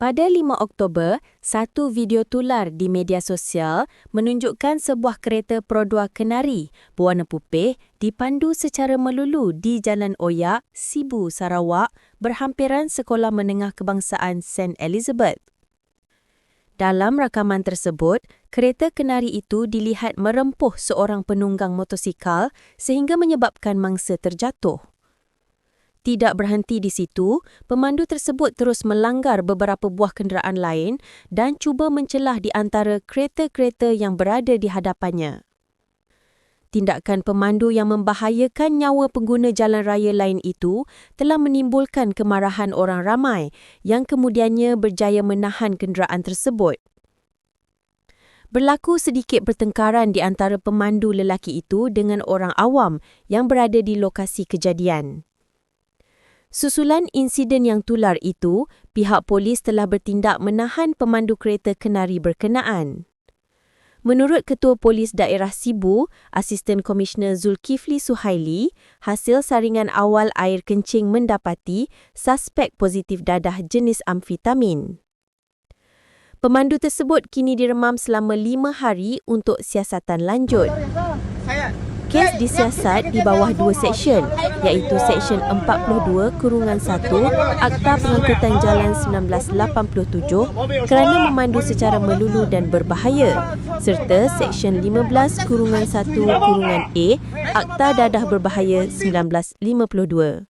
Pada 5 Oktober, satu video tular di media sosial menunjukkan sebuah kereta Produa Kenari berwarna putih dipandu secara melulu di Jalan Oyak, Sibu, Sarawak berhampiran Sekolah Menengah Kebangsaan St. Elizabeth. Dalam rakaman tersebut, kereta kenari itu dilihat merempuh seorang penunggang motosikal sehingga menyebabkan mangsa terjatuh. Tidak berhenti di situ, pemandu tersebut terus melanggar beberapa buah kenderaan lain dan cuba mencelah di antara kereta-kereta yang berada di hadapannya. Tindakan pemandu yang membahayakan nyawa pengguna jalan raya lain itu telah menimbulkan kemarahan orang ramai yang kemudiannya berjaya menahan kenderaan tersebut. Berlaku sedikit pertengkaran di antara pemandu lelaki itu dengan orang awam yang berada di lokasi kejadian. Susulan insiden yang tular itu, pihak polis telah bertindak menahan pemandu kereta kenari berkenaan. Menurut Ketua Polis Daerah Sibu, Asisten Komisioner Zulkifli Suhaili, hasil saringan awal air kencing mendapati suspek positif dadah jenis amfetamin. Pemandu tersebut kini diremam selama lima hari untuk siasatan lanjut. Kes disiasat di bawah dua seksyen iaitu Seksyen 42 Kurungan 1 Akta Pengangkutan Jalan 1987 kerana memandu secara melulu dan berbahaya serta Seksyen 15 Kurungan 1 Kurungan A Akta Dadah Berbahaya 1952.